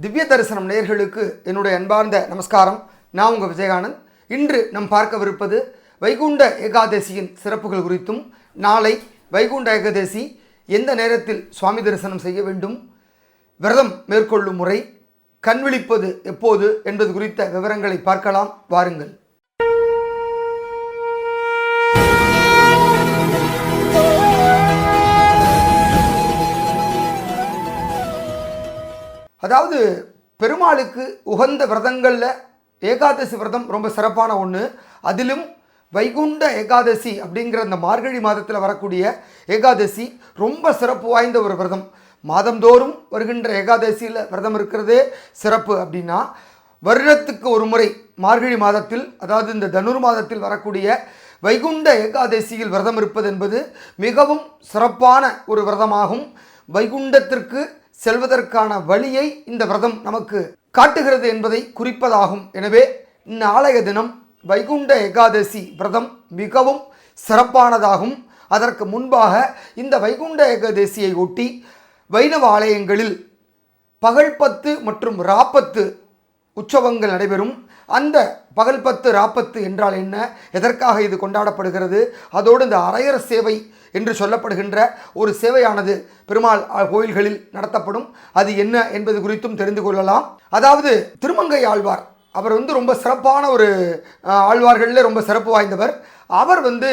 திவ்ய தரிசனம் நேர்களுக்கு என்னுடைய அன்பார்ந்த நமஸ்காரம். நான் உங்கள் விஜயகானந்த். இன்று நம் பார்க்கவிருப்பது வைகுண்ட ஏகாதசியின் சிறப்புகள் குறித்தும் நாளை வைகுண்ட ஏகாதசி எந்த நேரத்தில் சுவாமி தரிசனம் செய்ய வேண்டும் விரதம் மேற்கொள்ளும் முறை கண் விழிப்பது எப்போது என்பது குறித்த விவரங்களை பார்க்கலாம். வாருங்கள். அதாவது பெருமாளுக்கு உகந்த விரதங்களில் ஏகாதசி விரதம் ரொம்ப சிறப்பான ஒன்று அதிலும் வைகுண்ட ஏகாதசி அப்படிங்கிற அந்த மார்கழி மாதத்தில் வரக்கூடிய ஏகாதசி ரொம்ப சிறப்பு வாய்ந்த ஒரு விரதம். மாதந்தோறும் வருகின்ற ஏகாதசியில் விரதம் இருக்கிறதே சிறப்பு அப்படின்னா வருடத்துக்கு ஒரு முறை மார்கழி மாதத்தில் அதாவது இந்த தனுர் மாதத்தில் வரக்கூடிய வைகுண்ட ஏகாதசியில் விரதம் இருப்பது என்பது மிகவும் சிறப்பான ஒரு விரதமாகும். வைகுண்டத்திற்கு செல்வதற்கான வழியை இந்த விரதம் நமக்கு காட்டுகிறது என்பதை குறிப்பதாகும். எனவே நாளைய தினம் வைகுண்ட ஏகாதசி விரதம் மிகவும் சிறப்பானதாகும். அதற்கு முன்பாக இந்த வைகுண்ட ஏகாதசியை ஒட்டி வைணவ ஆலயங்களில் பகல் பத்து மற்றும் ராப்பத்து உற்சவங்கள் நடைபெறும். அந்த பகல் பத்து ராப்பத்து என்றால் என்ன? எதற்காக இது கொண்டாடப்படுகிறது? அதோடு இந்த அரையர சேவை என்று சொல்லப்படுகின்ற ஒரு சேவையானது பெருமாள் கோயில்களில் நடத்தப்படும். அது என்ன என்பது குறித்தும் தெரிந்து கொள்ளலாம். அதாவது திருமங்கை ஆழ்வார் அவர் வந்து ரொம்ப சிறப்பான ஒரு ஆழ்வார்களில் ரொம்ப சிறப்பு வாய்ந்தவர். அவர் வந்து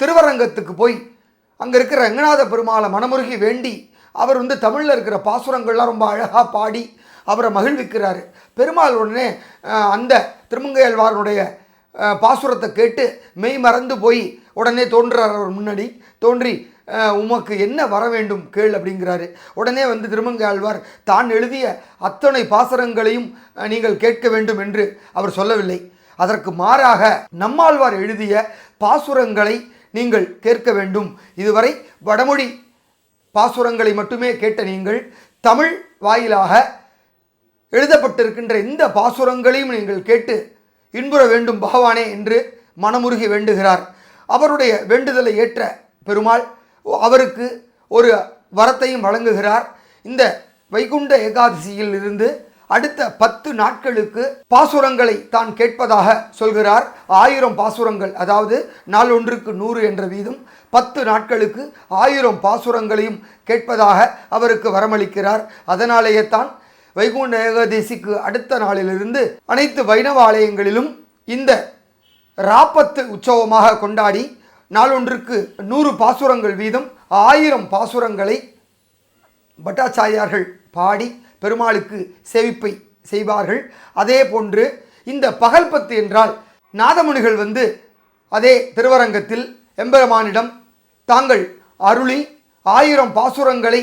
திருவரங்கத்துக்கு போய் அங்கே இருக்கிற ரங்கநாத பெருமாளை மனமுருகி வேண்டி அவர் வந்து தமிழில் இருக்கிற பாசுரங்கள்லாம் ரொம்ப அழகாக பாடி அவரை மகிழ்விக்கிறாரு. பெருமாள் உடனே அந்த திருமங்கையாழ்வாருடைய பாசுரத்தை கேட்டு மெய் மறந்து போய் உடனே தோன்றுறார் அவர் முன்னாடி. தோன்றி உமக்கு என்ன வர வேண்டும் கேள் அப்படிங்கிறாரு. உடனே வந்து திருமங்கையாழ்வார் தான் எழுதிய அத்தனை பாசுரங்களையும் நீங்கள் கேட்க வேண்டும் என்று அவர் சொல்லவில்லை. அதற்கு மாறாக நம்மாழ்வார் எழுதிய பாசுரங்களை நீங்கள் கேட்க வேண்டும். இதுவரை வடமொழி பாசுரங்களை மட்டுமே கேட்ட நீங்கள் தமிழ் வாயிலாக எழுதப்பட்டிருக்கின்ற இந்த பாசுரங்களையும் நீங்கள் கேட்டு இன்புற வேண்டும் பகவானே என்று மனமுருகி வேண்டுகிறார். அவருடைய வேண்டுதலை ஏற்ற பெருமாள் அவருக்கு ஒரு வரத்தையும் வழங்குகிறார். இந்த வைகுண்ட ஏகாதசியில் இருந்து அடுத்த பத்து நாட்களுக்கு பாசுரங்களை தான் கேட்பதாக சொல்கிறார். ஆயிரம் பாசுரங்கள் அதாவது நாள் ஒன்றுக்கு நூறு என்ற வீதம் பத்து நாட்களுக்கு ஆயிரம் பாசுரங்களையும் கேட்பதாக அவருக்கு வரமளிக்கிறார். அதனாலேயே தான் வைகுண்ட ஏகாதசிக்கு அடுத்த நாளிலிருந்து அனைத்து வைணவ ஆலயங்களிலும் இந்த ராப்பத்து உற்சவமாக கொண்டாடி நாளொன்றுக்கு நூறு பாசுரங்கள் வீதம் ஆயிரம் பாசுரங்களை பட்டாச்சாரியார்கள் பாடி பெருமாளுக்கு சேவிப்பை செய்வார்கள். அதே போன்று இந்த பகல் பத்து என்றால் நாதமுனிகள் வந்து அதே திருவரங்கத்தில் எம்பெருமானிடம் தாங்கள் அருளி ஆயிரம் பாசுரங்களை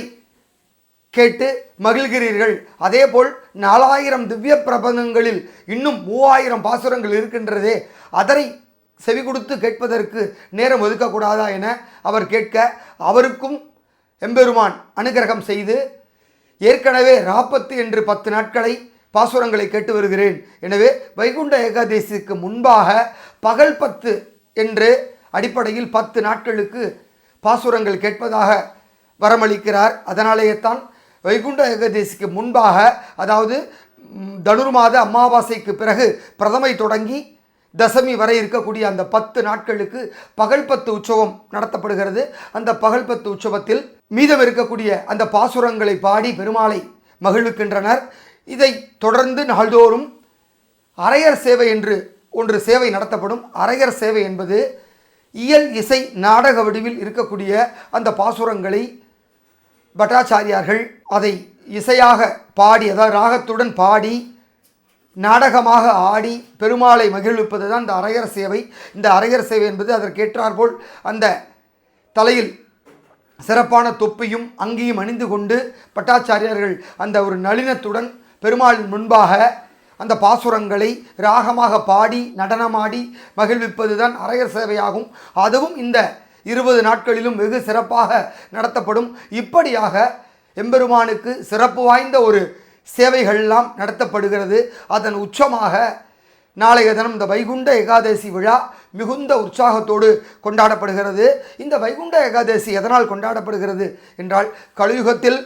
கேட்டு மகிழ்கிறீர்கள். அதேபோல் நாலாயிரம் திவ்ய பிரபந்தங்களில் இன்னும் மூவாயிரம் பாசுரங்கள் இருக்கின்றதே அதனை செவி கொடுத்து கேட்பதற்கு நேரம் ஒதுக்கக்கூடாதா என அவர் கேட்க அவருக்கும் எம்பெருமான் அனுகிரகம் செய்து ஏற்கனவே ராப்பத்து என்று பத்து நாட்களை பாசுரங்களை கேட்டு வருகிறேன். எனவே வைகுண்ட ஏகாதசிக்கு முன்பாக பகல் பத்து என்று அடிப்படையில் பத்து நாட்களுக்கு பாசுரங்கள் கேட்பதாக வரமளிக்கிறார். அதனாலேயே தான் வைகுண்ட ஏகாதசிக்கு முன்பாக அதாவது தனுர்மாத தனுர் மாத அமாவாசைக்கு பிறகு பிரதமை தொடங்கி தசமி வரை இருக்கக்கூடிய அந்த பத்து நாட்களுக்கு பகல் பத்து உற்சவம் நடத்தப்படுகிறது. அந்த பகல் பத்து உற்சவத்தில் மீதம் இருக்கக்கூடிய அந்த பாசுரங்களை பாடி பெருமாளை மகிழ்விக்கின்றனர். இதை தொடர்ந்து நாள்தோறும் அரையர் சேவை என்று ஒன்று சேவை நடத்தப்படும். அரையர் சேவை என்பது இயல் இசை நாடக வடிவில் இருக்கக்கூடிய அந்த பாசுரங்களை பட்டாச்சாரியார்கள் அதை இசையாக பாடி அதாவது ராகத்துடன் பாடி நாடகமாக ஆடி பெருமாளை மகிழ்விப்பது தான் இந்த அரையர் சேவை. இந்த அரையர் சேவை என்பது அதற்கேற்றாற்போல் அந்த தலையில் சிறப்பான தொப்பியும் அங்கேயும் அணிந்து கொண்டு பட்டாச்சாரியார்கள் அந்த ஒரு நளினத்துடன் பெருமாளின் முன்பாக அந்த பாசுரங்களை ராகமாக பாடி நடனமாடி மகிழ்விப்பது தான் அரையர் சேவையாகும். அதுவும் இந்த இருபது நாட்களிலும் வெகு சிறப்பாக நடத்தப்படும். இப்படியாக எம்பெருமானுக்கு சிறப்பு வாய்ந்த ஒரு சேவைகள்லாம் நடத்தப்படுகிறது. அதன் உச்சமாக நாளைய தினம் இந்த வைகுண்ட ஏகாதசி விழா மிகுந்த உற்சாகத்தோடு கொண்டாடப்படுகிறது. இந்த வைகுண்ட ஏகாதசி எதனால் கொண்டாடப்படுகிறது என்றால் கலியுகத்தில்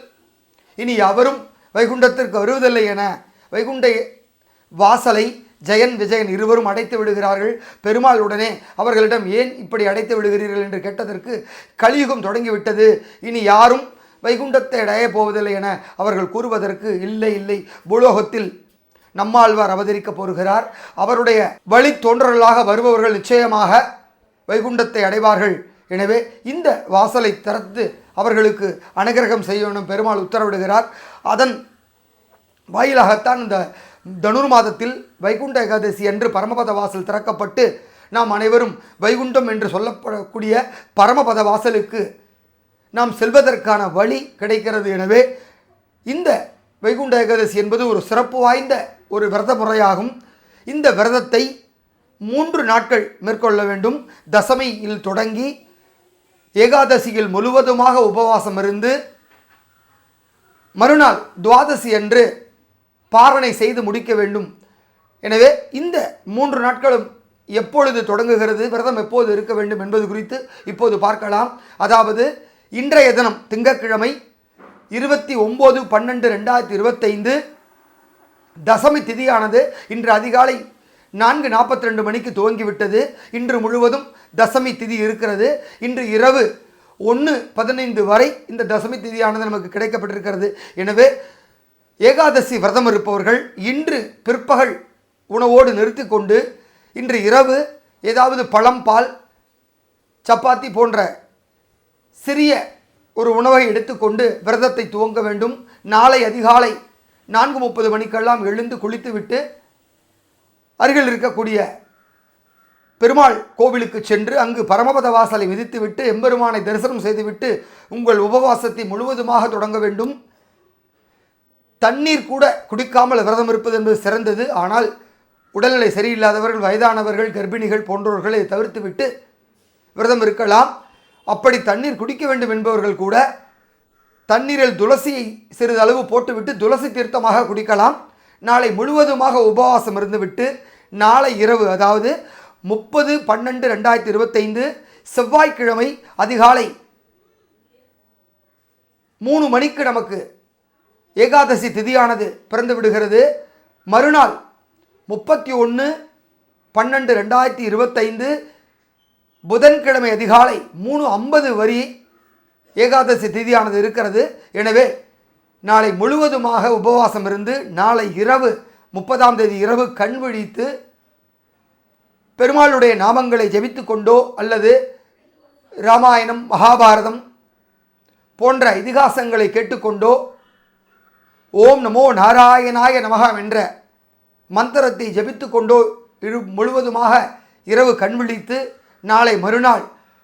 இனி அவரும் வைகுண்டத்திற்கு வருவதில்லை என வைகுண்ட வாசலை ஜெயன் விஜயன் இருவரும் அடைத்து விடுகிறார்கள். பெருமாள் உடனே அவர்களிடம் ஏன் இப்படி அடைத்து விடுகிறீர்கள் என்று கேட்டதற்கு கலியுகம் தொடங்கிவிட்டது. இனி யாரும் வைகுண்டத்தை அடைய போவதில்லை என அவர்கள் கூறுவதற்கு இல்லை இல்லை. பூலோகத்தில் நம்மாழ்வார் அவதரிக்கப் போகிறார். அவருடைய வழி தோன்றலாக வருபவர்கள் நிச்சயமாக வைகுண்டத்தை அடைவார்கள். எனவே இந்த வாசலை திறந்து அவர்களுக்கு அனுகிரகம் செய்யணும் பெருமாள் உத்தரவிடுகிறார். அதன் வாயிலாகத்தான் இந்த தனுர் மாதத்தில் வைகுண்ட ஏகாதசி அன்று பரமபத வாசல் திறக்கப்பட்டு நாம் அனைவரும் வைகுண்டம் என்று சொல்லப்படக்கூடிய பரமபத வாசலுக்கு நாம் செல்வதற்கான வழி கிடைக்கிறது. எனவே இந்த வைகுண்ட ஏகாதசி என்பது ஒரு சிறப்பு வாய்ந்த ஒரு விரத முறையாகும். இந்த விரதத்தை மூன்று நாட்கள் மேற்கொள்ள வேண்டும். தசமியில் தொடங்கி ஏகாதசியில் முழுவதுமாக உபவாசம் இருந்து மறுநாள் துவாதசி அன்று பாரணை செய்து முடிக்க வேண்டும். எனவே இந்த மூன்று நாட்களும் எப்பொழுது தொடங்குகிறது விரதம் எப்போது இருக்க வேண்டும் என்பது குறித்து இப்போது பார்க்கலாம். அதாவது இன்றைய தினம் திங்கட்கிழமை இருபத்தி ஒம்பது பன்னெண்டு ரெண்டாயிரத்தி இருபத்தைந்து தசமி திதியானது இன்று அதிகாலை நான்கு நாற்பத்தி ரெண்டு மணிக்கு துவங்கிவிட்டது. இன்று முழுவதும் தசமி திதி இருக்கிறது. இன்று இரவு ஒன்று பதினைந்து வரை இந்த தசமி திதியானது நமக்கு கிடைக்கப்பட்டிருக்கிறது. எனவே ஏகாதசி விரதம் இருப்பவர்கள் இன்று பிற்பகல் உணவோடு நிறுத்தி கொண்டு இன்று இரவு ஏதாவது பழம் பால் சப்பாத்தி போன்ற சிறிய ஒரு உணவை எடுத்துக்கொண்டு விரதத்தை துவங்க வேண்டும். நாளை அதிகாலை நான்கு முப்பது மணிக்கெல்லாம் எழுந்து குளித்துவிட்டு அருகில் இருக்கக்கூடிய பெருமாள் கோவிலுக்கு சென்று அங்கு பரமபத வாசலை மிதித்துவிட்டு எம்பெருமானை தரிசனம் செய்துவிட்டு உங்கள் உபவாசத்தை முழுவதுமாக தொடங்க வேண்டும். தண்ணீர் கூட குடிக்காமல் விரதம் இருப்பது என்பது சிறந்தது. ஆனால் உடல்நிலை சரியில்லாதவர்கள் வயதானவர்கள் கர்ப்பிணிகள் போன்றவர்களை தவிர்த்துவிட்டு விரதம் இருக்கலாம். அப்படி தண்ணீர் குடிக்க வேண்டும் என்பவர்கள் கூட தண்ணீரில் துளசியை சிறிதளவு போட்டுவிட்டு துளசி தீர்த்தமாக குடிக்கலாம். நாளை முழுவதுமாக உபவாசம் இருந்துவிட்டு நாளை இரவு அதாவது முப்பது பன்னெண்டு ரெண்டாயிரத்தி இருபத்தைந்து செவ்வாய்க்கிழமை அதிகாலை மூணு மணிக்கு நமக்கு ஏகாதசி திதியானது பிறந்து விடுகிறது. மறுநாள் முப்பத்தி ஒன்று பன்னெண்டு ரெண்டாயிரத்தி இருபத்தைந்து புதன்கிழமை அதிகாலை மூணு ஐம்பது வரி ஏகாதசி திதியானது இருக்கிறது. எனவே நாளை முழுவதுமாக உபவாசம் இருந்து நாளை இரவு முப்பதாம் தேதி இரவு கண் விழித்து பெருமாளுடைய நாமங்களை ஜெபித்து கொண்டோ அல்லது ராமாயணம் மகாபாரதம் போன்ற இதிகாசங்களை கேட்டுக்கொண்டோ ஓம் நமோ நாராயணாய நமகம் என்ற மந்திரத்தை ஜபித்து கொண்டோ இரு முழுவதுமாக இரவு கண் விழித்து நாளை மறுநாள்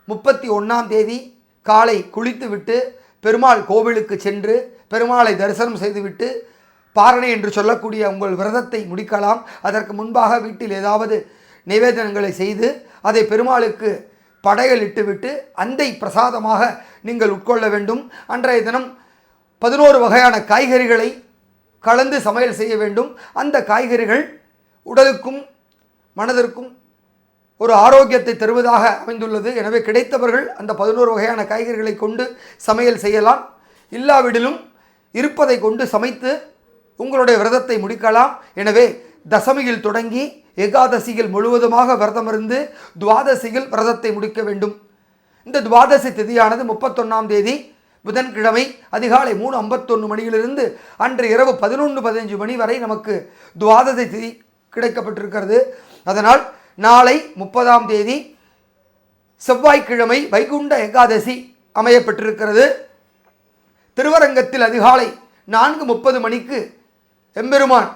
முப்பத்தி ஒன்றாம் தேதி காலை குளித்துவிட்டு பெருமாள் கோவிலுக்கு சென்று பெருமாளை தரிசனம் செய்துவிட்டு பாரணை என்று சொல்லக்கூடிய உங்கள் விரதத்தை முடிக்கலாம். அதற்கு முன்பாக வீட்டில் ஏதாவது நிவேதனங்களை செய்து அதை பெருமாளுக்கு படையலிட்டுவிட்டு அந்தை பிரசாதமாக நீங்கள் உட்கொள்ள வேண்டும். அன்றைய தினம் பதினோரு வகையான காய்கறிகளை கலந்து சமையல் செய்ய வேண்டும். அந்த காய்கறிகள் உடலுக்கும் மனதிற்கும் ஒரு ஆரோக்கியத்தை தருவதாக அமைந்துள்ளது. எனவே கிடைத்தவர்கள் அந்த பதினோரு வகையான காய்கறிகளை கொண்டு சமையல் செய்யலாம். இல்லாவிடிலும் இருப்பதை கொண்டு சமைத்து உங்களுடைய விரதத்தை முடிக்கலாம். எனவே தசமியில் தொடங்கி ஏகாதசியில் முழுவதுமாக விரதம் இருந்து துவாதசியில் விரதத்தை முடிக்க வேண்டும். இந்த துவாதசி திதியானது முப்பத்தொன்னாம் தேதி புதன்கிழமை அதிகாலை மூணு ஐம்பத்தொன்று மணியிலிருந்து அன்று இரவு பதினொன்று பதினஞ்சு மணி வரை நமக்கு துவாதசி திதி கிடைக்கப்பட்டிருக்கிறது. அதனால் நாளை முப்பதாம் தேதி செவ்வாய்க்கிழமை வைகுண்ட ஏகாதசி அமையப்பட்டிருக்கிறது. திருவரங்கத்தில் அதிகாலை நான்கு முப்பது மணிக்கு எம்பெருமான்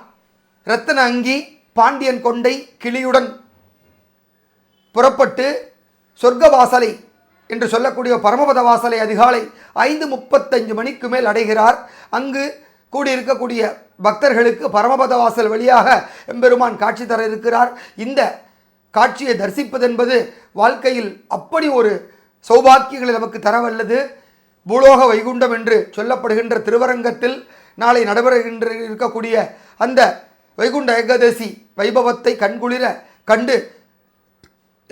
ரத்தன அங்கி பாண்டியன் கொண்டை கிளியுடன் புறப்பட்டு சொர்க்க வாசலை என்று சொல்லக்கூடிய பரமபத வாசலை அதிகாலை ஐந்து முப்பத்தஞ்சு மணிக்கு மேல் அடைகிறார். அங்கு கூடியிருக்கக்கூடிய பக்தர்களுக்கு பரமபத வாசல் வழியாக எம்பெருமான் காட்சி தர இருக்கிறார். இந்த காட்சியை தரிசிப்பதென்பது வாழ்க்கையில் அப்படி ஒரு சௌபாக்கியங்களை நமக்கு தரவல்லது பூலோக வைகுண்டம் என்று சொல்லப்படுகின்ற திருவரங்கத்தில் நாளை நடைபெறுகின்ற இருக்கக்கூடிய அந்த வைகுண்ட ஏகாதசி வைபவத்தை கண்குளிர கண்டு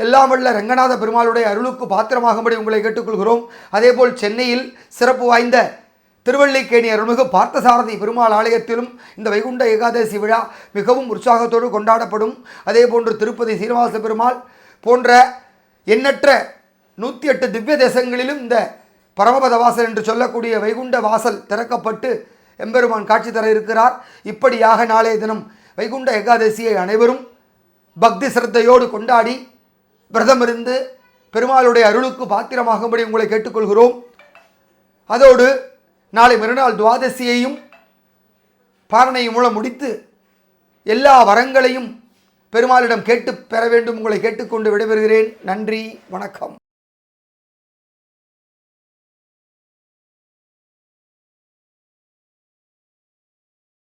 எல்லாம் வல்ல ரங்கநாத பெருமாளுடைய அருளுக்கு பாத்திரமாகும்படி உங்களை கேட்டுக்கொள்கிறோம். அதேபோல் சென்னையில் சிறப்பு வாய்ந்த திருவள்ளிக்கேணி அருள்மிகு பார்த்தசாரதி பெருமாள் ஆலயத்திலும் இந்த வைகுண்ட ஏகாதசி விழா மிகவும் உற்சாகத்தோடு கொண்டாடப்படும். அதேபோன்று திருப்பதி சீனிவாச பெருமாள் போன்ற எண்ணற்ற நூற்றி எட்டு திவ்ய தேசங்களிலும் இந்த பரமபத வாசல் என்று சொல்லக்கூடிய வைகுண்ட வாசல் திறக்கப்பட்டு எம்பெருமான் காட்சி தர இருக்கிறார். இப்படியாக நாளைய தினம் வைகுண்ட ஏகாதசியை அனைவரும் பக்தி சிரத்தையோடு கொண்டாடி விரதமிருந்து பெருமாளுடைய அருளுக்கு பாத்திரமாகும்படி உங்களை கேட்டுக்கொள்கிறோம். அதோடு நாளை மறுநாள் துவாதசியையும் பாரணையும் மூலம் முடித்து எல்லா வரங்களையும் பெருமாளிடம் கேட்டு பெற வேண்டும் உங்களை கேட்டுக்கொண்டு விடைபெறுகிறேன். நன்றி வணக்கம்.